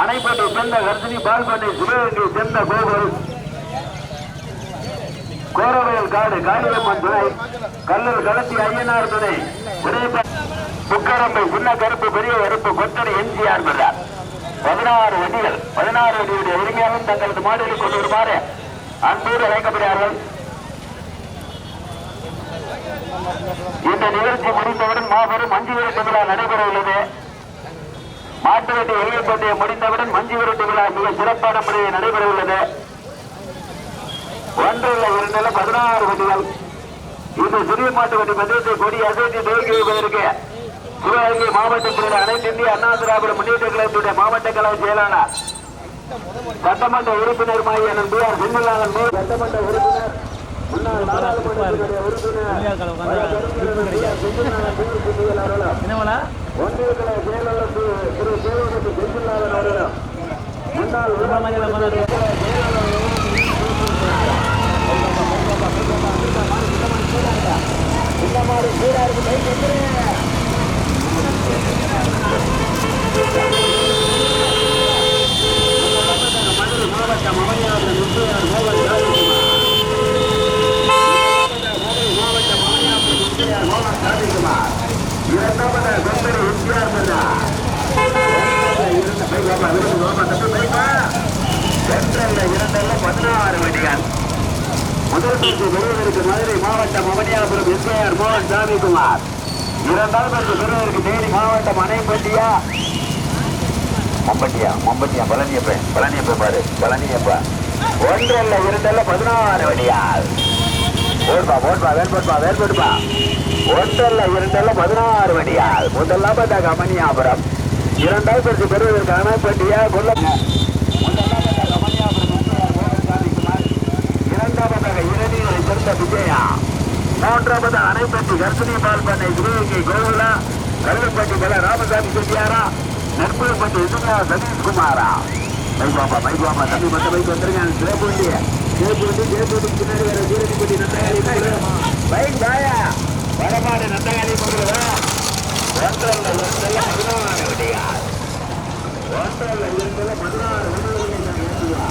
அணைப்பட்டை சேர்ந்த கர்ப்பிணி பால்பட்டை சிவகங்கை சேர்ந்த கோகுல். கோரவயல் காடு காளியம்மன் துணை. கல்லூர் களத்தி ஐயனார் துணை. புக்கரம்பை சின்ன கருப்பு பெரிய கருப்பு கொத்தடி எம்ஜிஆர் பெற்றார் பதினாறு வண்டிகள் பதினாறு வண்டியுடைய உரிமையாளரும் தங்களது மாடுகளை கொண்டு வருமாறு அன்போடு அழைக்கப்படுகிறார்கள். இந்த நிகழ்ச்சி முடிந்தவுடன் மாபெரும் மஞ்சு விரட்டு நடைபெற உள்ளது. மாட்டு வண்டி எல்லை பந்தயம் முடிந்தவுடன் மஞ்சு விரட்டு விழா மிக சிறப்பான முறையில் நடைபெற உள்ளது ஒன்றில் இரண்டில் பதினாறு வண்டிகள். இந்த சிறிய மாட்டு வண்டி பந்தயத்தை கொடி அசைத்து துவக்கி வைப்பதற்கு சிவகங்கை மாவட்டத்தில் அனைத்து இந்திய அண்ணா திராவிட முன்னேற்ற கழகத்துடைய மாவட்ட கழக செயலாளர் சட்டமன்ற உறுப்பினர் மாயன் பி ஆர் செந்தில்நாதன் மேல் சட்டமன்ற உறுப்பினர் முன்னாள் உறுப்பினர் வழக்கறிஞர் பி. ஆர். செந்தில்நாதன் மேல் குட்டிகள் அவர்களும் என்னவளா ஒன்றிய கழக செயலாளர் திரு திரு சேவகத்து செந்தில்நாதன் அவர்களும் முன்னாள் ஊராட்சி ஒன்றிய கழக செயலாளர் இந்த மாதிரி சீராருக்கு கை கொடுக்கிறேன் மதுரை மாவட்டம் அமையாளர் முத்தையார் மோகன் ராஜகுமார் மதுரை மாவட்டம் அமையாளர் முத்தையார் மோகன் ராஜகுமார் இரண்டாவது கொந்தரி எம்ஜிஆர் மன்னா இரண்டல்ல பதினாறு வண்டிகள் முதல் பரிசு பெறுவதற்கு மதுரை மாவட்டம் அவனியாபுரம் மோகன் சாமிக்குமார் இரண்டாவது பரிசு சிறுவருக்கு தேனி மாவட்டம் அணைப்பட்டியா மம்பட்டியா மம்பட்டியா பழனியப்பன் பழனியப்பன் பாரு பழனியப்பா. ஒன்றல்ல இரண்டல்ல பதினாறு வடியால். ஓட்பா ஓட்பா வேல்படுப்பா வேல்படுப்பா. ஒன்றல்ல இரண்டல்ல பதினாறு வடியால். முதல்ல பார்த்தா கமனியாபுரம். இரண்டாவது பரிசு பெறுவதற்கு அணைப்பட்டியா கொல்ல முதலாவதாக கமனியாபுரம் இரண்டாவதாக இளநீரை சேர்ந்த விஜயா. மூன்றாவது அணைப்பட்டி கர்ப்பிணி பால் பண்ணை சிவகங்கை கோகுலா கல்லுப்பட்டி பல ராமசாமி செட்டியாரா நெற்புப்பட்டி இசுமா சதீஷ்குமாரா? மைபாப்பா மைபாப்பா தம்பி மத்த பைக் வந்துருக்காங்க சிவபூண்டி சிவபூண்டி சிவபூண்டி பின்னாடி வேற சீரடிப்பட்டி நந்தகாரி பைக் தாயா வடமாடு நந்தகாரி போகிறதா ஒன்றல்ல ஒன்றல்ல பதினாறு வண்டியா ஒன்றல்ல இரண்டல்ல பதினாறு வண்டிகளை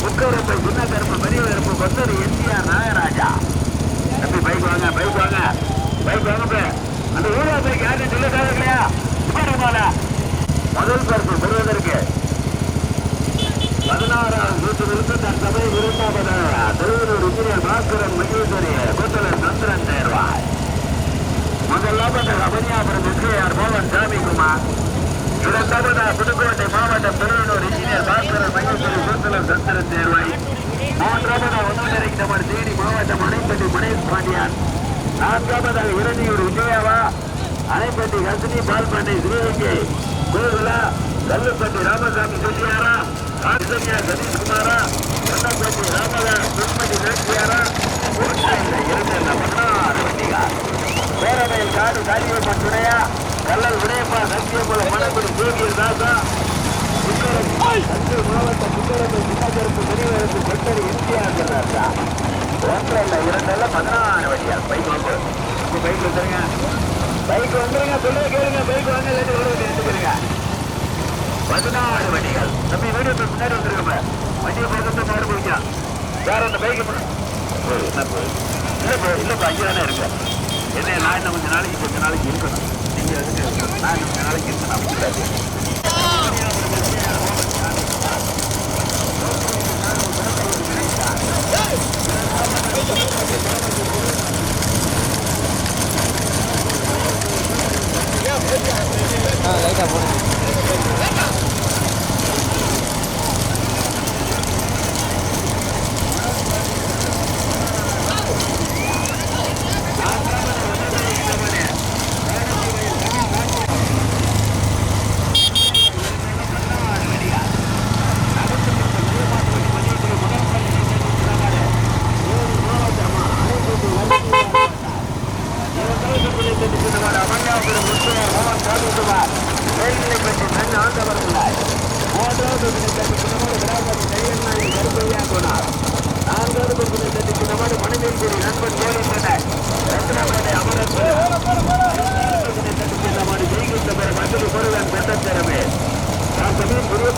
முக்கரப்பை சின்ன கருப்பு பெரிய கருப்பு கொத்தரு எம்ஜிஆர் நாகராஜா. தம்பி பைக் வாங்க பைக் வாங்க. பைக் வாங்க அந்த ஊரா பைக் யாரும் சொல்லிட்டாங்க இல்லையா சுமாரமான முதல் பரிசு பெறுவதற்கு பதினாறாம் நூற்றிலிருந்து தன் சபை இரண்டாவதாக திருவள்ளூர் இன்ஜினியர் பாஸ்கரன் மகேஸ்வரி கொத்தலர் சந்திரன் தேர்வாய் முதலாவது கபனியாபுரம் எஸ்ஐஆர் மோகன் சாமி குமார் சாமிக்குமார் இரண்டாவதாக புதுக்கோட்டை மாவட்டம் பெருவனூர் இன்ஜினியர் பாஸ்கரன் மையத்தில் சுற்றுலர் சந்திர தேர்வாய் மூன்றாவதாக ஒன்றிணைந்த நம்பர் தேனி மாவட்டம் அணைப்பட்டி முனேஷ் பாண்டியான் நான்காவதாக இரணியூர் விஜயாவா அணைப்பட்டி ஹசினி பால்பாண்டை சிவகங்கை கோகுலா கல்லுப்பட்டி ராமசாமி செட்டியாரா ஆஞ்சன்யா சதீஷ்குமாரா கண்ணப்பட்டி ராமதாஸ் திருமதி நாச்சியாரா இரண்டு பதினாறு வண்டிகள் பேரவையில் காடு காரியம்மன் கல்லல் விடயப்பா சத்தியகுளம் மணக்குடி ஜோதியர் தாசா. தஞ்சை மாவட்ட புத்தகத்தை சின்னகருக்கு பெரியவருக்கு கொட்டரி எம்ஜிஆர் சொன்னார்டா ஒன்றல்ல இரண்டல்ல பதினாறு வண்டிகள் பைக் வாங்க பைக் வந்துருங்க. பைக் வந்துருங்க கேளுங்க பைக் வாங்க இல்லாட்டி பதினாறு வண்டிகள் தம்பி வீடியோ முன்னாடி வந்துருங்க வண்டியை பக்கத்தை மாறு போய்க்கா வேற அந்த பைக் இல்லப்பா இல்லப்பா இல்லப்பா ஐயா தானே இருக்கு. என்ன நான் இன்னும் கொஞ்சம் நாளைக்கு கொஞ்ச நாளைக்கு இருக்கணும். நீங்க அதுக்கு நான் இன்னும் கொஞ்ச நாளைக்கு இருக்கணும் அப்படி ஆ லைட்டாக போடுங்க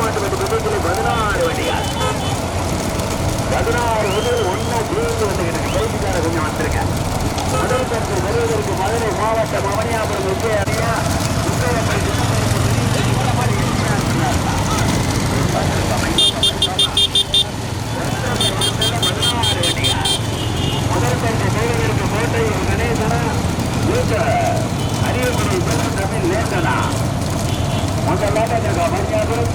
பதினாறு வண்டிகள் பதினாறு முதல் ஒன்னா ஜீவித்து வந்துகிட்டு பைக்குக்கார கொஞ்சம் வந்திருக்கேன் முதல் பரிசு மதுரை மாவட்டம் அவனியாபுரம் விஜய அணியா முதல் பரிசு கோட்டை கணேசனா அறிவுக்குடி தமிழ் லேசனா முதலாவதாக அவனியாபுரம்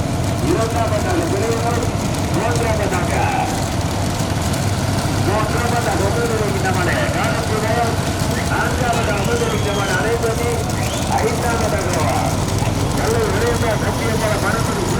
நான்காவதாக அமுதிரிந்தவன் அனைப்பதி ஐந்தாவதாக நல்ல விரைந்த சத்தியமான மனப்படி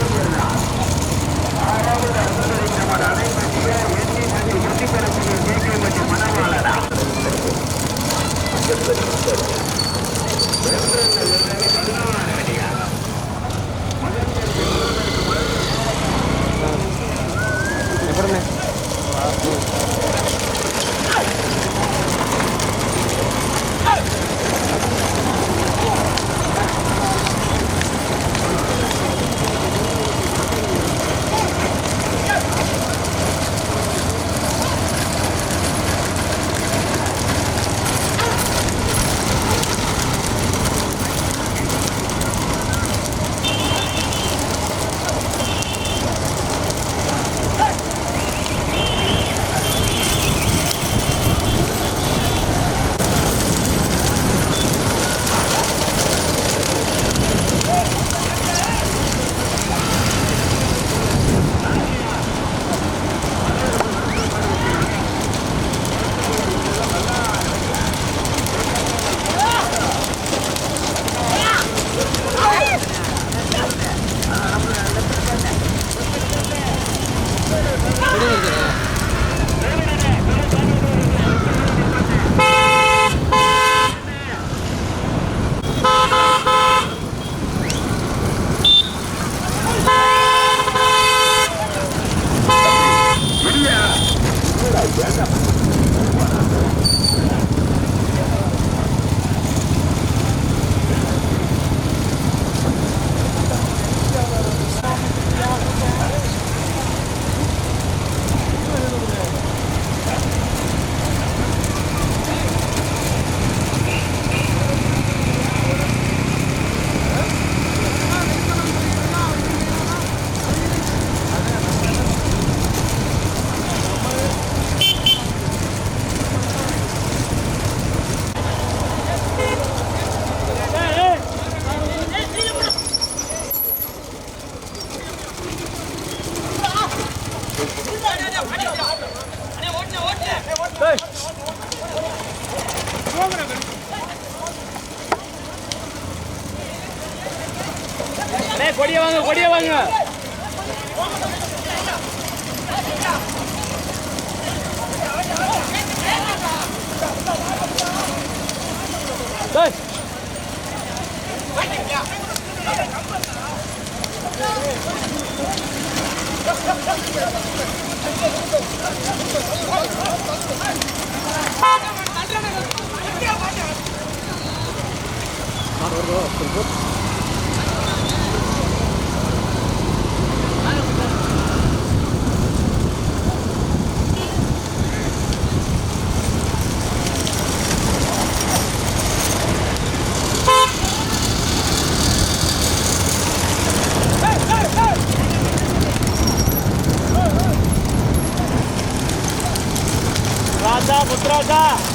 Braga!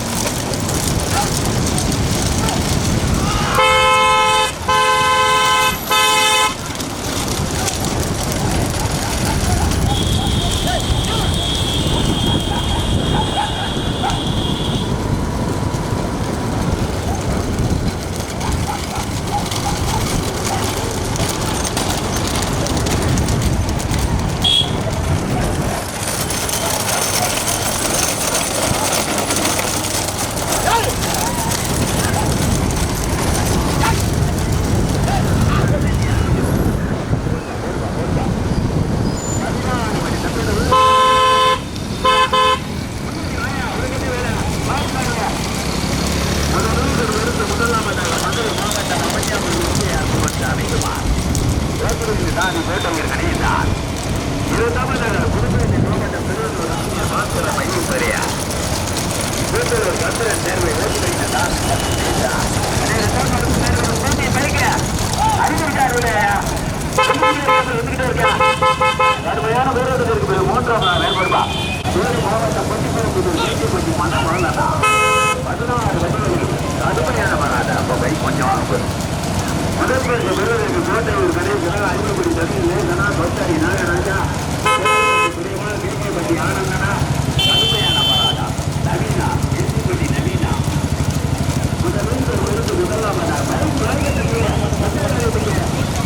வேறு மாவட்டம் பட்டிப்பரப்புதூர் பட்டி மனம் வரலடா பதினாறு வண்டிகள் கடுமையான வராது அப்போ கை கொஞ்சம் ஆகும் முதல் பரிசு பெறுவதற்கு கோட்டையூர் கணேசன் ஐம்பது தண்ணி லேசனா கொத்தாரி நாகராஜா சுலைமான் கிரிக்கப்பட்டி ஆனந்தனா கடுமையான வராதா நவீனா எரிசிப்பட்டி நவீனா முதல் விருந்து முதலாவதாக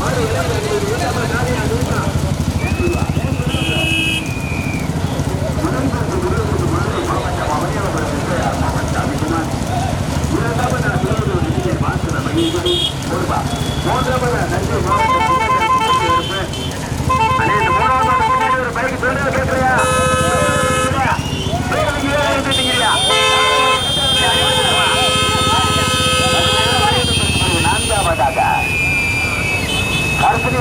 மாடு இளைஞர்கள்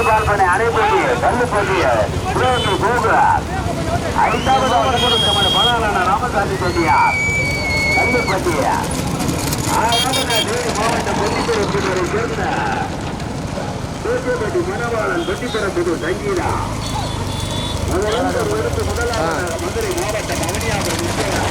பால்பனை அணைப்பட்டி கல்லுப்பட்டி புரோகி கோகுலார் ஐந்தாவது கொடுத்த ராமசாமி செட்டியார் கல்லுப்பட்டியா மாவட்டம் பொன்னிப்பெரும்புதூரை சேர்ந்த தூத்துப்பட்டி மணவாளன் பொன்னிப்பெரும்புதூர் சங்கீதா முதலாவது மதுரை மாவட்டம் அவனியாபுரம்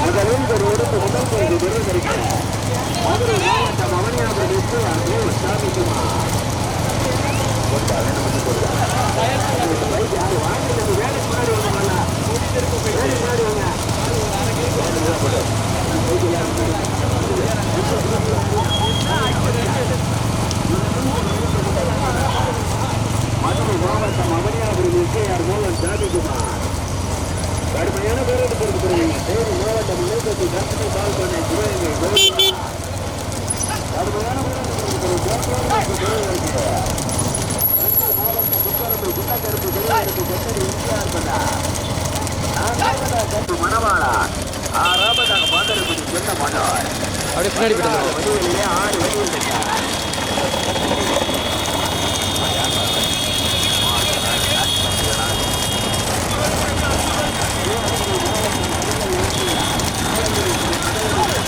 முதலில் ஒரு எடுத்து முதல் பகுதி விருந்திருக்கிறேன் மதுரை மாவட்டம் அவனியாபுரம் விஸ்வ சாமிக்குமார் பைக் யாரு வாங்கிட்டு வேலைக்கு முன்னாடி வாங்க வேலைக்கு முன்னாடி வாங்க எம்ஜிஆர் மோகன் ஜாதிகுமார் கடுமையான தேனி மாவட்டம் இளைஞர் கட்சி பால் பண்ணை சிவகங்கை கோவிந்தா. கடுமையான பேருக்கு கொடுக்கிறீங்க மாவட்டம் புத்தரம்பை குட்டக்கருப்பு திருவருக்கு கொத்தடி எம்ஜிஆர் பண்ணார் மணவாளா ஆறாவதாக பாண்டரப்படி சென்ன அப்படியே பின்னாடி போயிட்டு ஆறு வடிவில்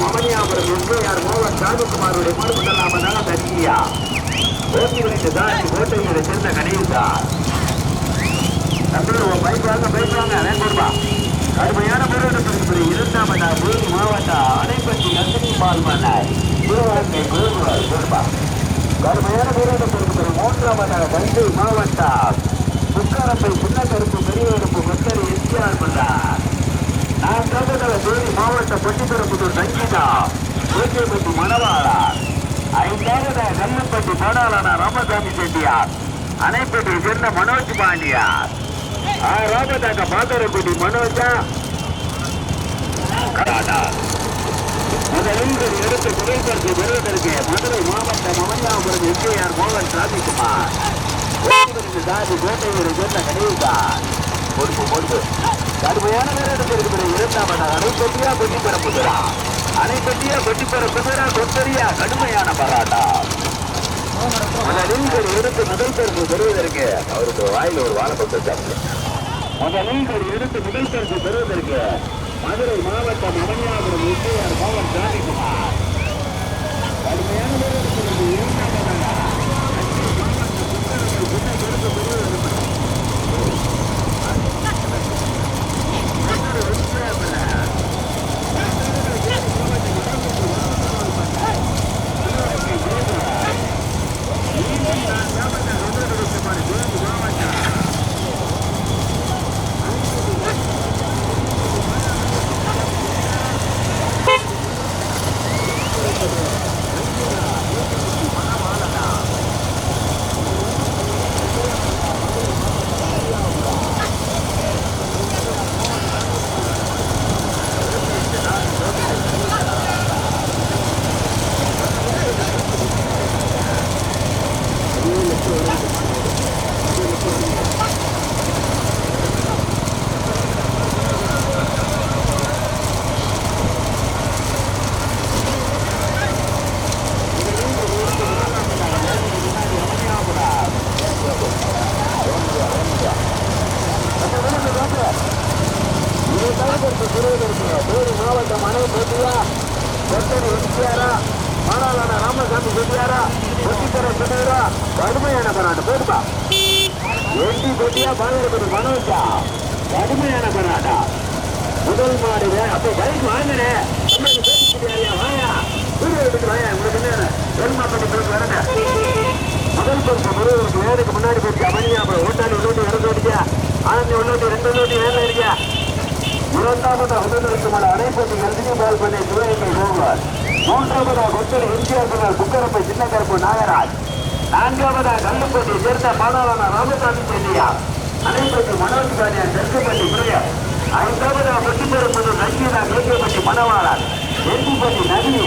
மாவட்டம் அவனியாபுரம் எம்ஜிஆர் மோகன் ராஜகுமாருடைய மறுபடியாக தனியா ஓட்டி வைத்த தாண்டி கோட்டைகளை சேர்ந்த கணேசா தம்பி உன் பைக் வாங்க பைக் வாங்க வேண்டாம்பா கடுமையான முறையில் இரண்டாம் மாவட்டம் அணைப்பட்டி நந்தினி பால் மன்னார் சிவகங்கை குருகுவர் சொல்பா கடுமையான முறையில் மூன்றாவதாக தஞ்சை மாவட்டம். புக்காரப்பை சின்னக்கருப்பு பெரியவருப்பு மக்கள் எம்ஜிஆர் மன்னார். நான் கண்டதல தேனி மாவட்ட பட்டிபெரும்புதூர் சங்கீதா கோச்சைப்பட்டி மணவாளா ஐந்தாவது கல்லுப்பட்டி பாடாளான ராமசாமி செட்டியார் அணைப்பட்டி சேர்ந்த மனோஜ் பாண்டியார் ஆறாவதாக பாதரப்பட்டி மனோஜா கராடா முதலில் எடுத்து புகைப்படத்தை பெறுவதற்கு மதுரை மாவட்டம் மமையாபுரம் எம்ஜிஆர் மோகன் ராஜகுமார் சாதி கோட்டையூரை சேர்ந்த கணேசார் பொறுப்பு பொறுப்பு கடுமையான நேரத்தில் இருக்கிற இரண்டாம் அணைப்பட்டியா கொட்டி பெறப்புகிறா அணைப்பட்டியா வெட்டி பெறப்புகிறா கொத்தரியா கடுமையான பராட்டா? முதலில் எடுத்து முதல் பரிசு பெறுவதற்கு அவருக்கு வாயில் ஒரு வாழைப்பட்டு வச்சாங்க முதலில் எடுத்து முதல் பரிசு பெறுவதற்கு மதுரை மாவட்டம் அவனியாபுரம் எம்ஜிஆர் மோகன் ஜாதிகுமார் கடுமையான நேரத்தில் இரண்டாம் வேறு மாவட்டம் அணை போட்டியா கொத்தடி எம்ஜிஆரா மாணவரான ராமசாமி செட்டியாரா கொத்தித்தர சொன்னாரா கடுமையான பராட்டம். போடுப்பா. எட்டி போட்டியா? பாலகபதி மனோஜா. கடுமையான பராட்டா முதல் மாடு வே- அப்ப பைக் வாங்கினே. வாயா. வீடு எடுத்துட்டு வாயா. உங்களுக்கு என்ன வெல்மாப்பட்டி போயிட்டு வரங்க முதல் பரிசு முருகனுக்கு வேலைக்கு முன்னாடி போச்சு அவனியா அப்புறம் ஓட்டாளி உள்ளோட்டி இறந்து ஓடிக்கா ஆனந்தி உள்ளோட்டி ரெண்டு உள்ளோட்டி வேலை இருக்கா? இரண்டாவது முதலிருக்கும் அனைப்பட்டி நந்தினி பால் பண்ணி சிவகங்கை போவார். மூன்றாவதாக கொத்தடி எம்ஜிஆர் பின்னர் புக்கரப்பை சின்னக்கருப்பு நாகராஜ். நான்காவதாக கல்லுப்பட்டி சேர்ந்த மாணவரான ராமசாமி செல்லியா அனைப்பட்டி மனோஜ் காரியார் தெற்குப்பட்டி பிரியா ஐந்தாவதாக முத்திப்பெருப்பது நங்கீதா கேட்கப்பட்டி மணவாளர். எம்பிப்பட்டி நகினி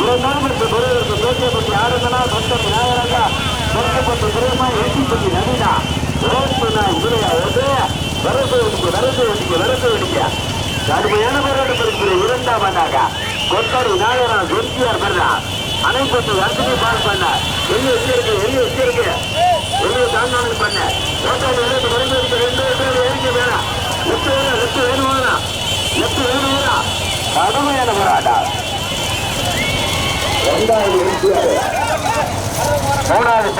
இரண்டாவது குருவிற்கு பேசியப்பட்டி ஆறுதலா கொத்தடி நாகராஜா. சொந்தப்பட்டு பிரேமா எம்பிப்பட்டி நவீனா ஓட்டுனா இதுலையா வரசு வெடிக்க வரசு வெடிக்க வரசு வெடிக்க கடுமையான போராட்டம் இருக்கிற இரண்டாம் பண்ணாங்க நாகராஜ் நாகரம் எம்ஜிஆர் பெறா அனைத்து வருஷமே பால் பண்ண. வெளியே வச்சு இருக்கு வெளியே வச்சு இருக்கு வெளியே தாண்டானது பண்ண. ஓட்டாளி விளையாட்டு மருந்து இருக்கு ரெண்டு பேர் ஏறிக்க வேணாம் லெஃப்ட் வேணும் லெஃப்ட் வேணும் வேணாம் லெஃப்ட் வேணும் வேணாம் கடுமையான போராட்டம். ரெண்டாவது எம்ஜிஆர். மூணாவது